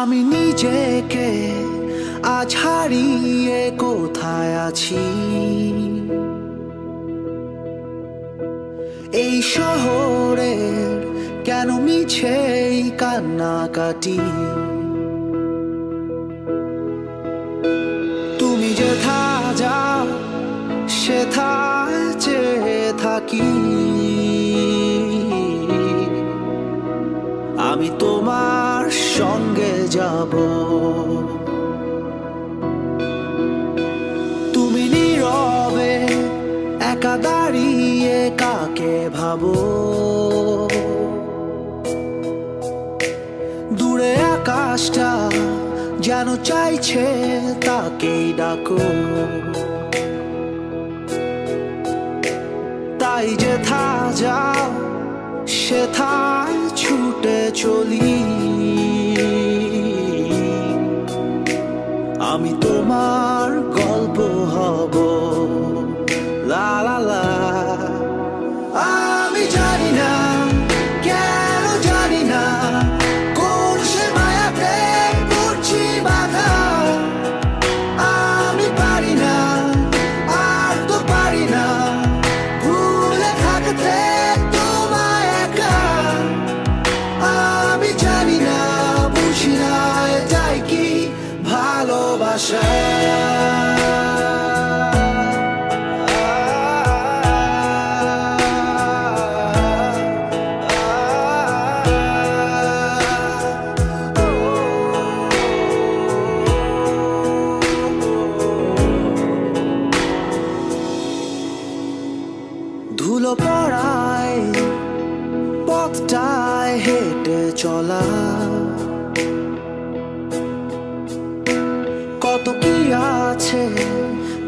আমি নিজেকে আজ হারিয়ে কোথায় আছি? এই শহরের কেন মিছে কান্নাকাটি? তুমি যেথা যাও, সেথায় চেয়ে থাকি। আমি তোমার সঙ্গে তুমি নীরবে, একা দাঁড়িয়ে কাকে ভাবো? দূরে আকাশটা যেন চাইছে তাকেই ডাকো। তাই যে থা যাও, সেথায় ছুটে চলি। আমি তোমার ধুলো পড়ায় পথটায় হেঁটে চলা। আছে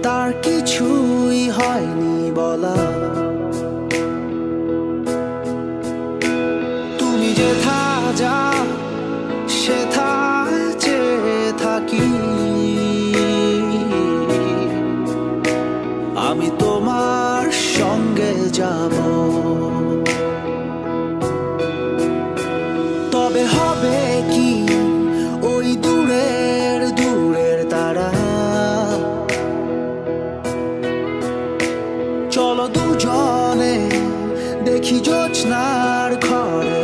তার কিছুই হয়নি বলা। তুমি যে থা যা চেয়ে থাকি। আমি তোমার সঙ্গে যাব। তবে হবে چالا دو جانه دکی جوچ نر کاره.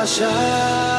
relaxar.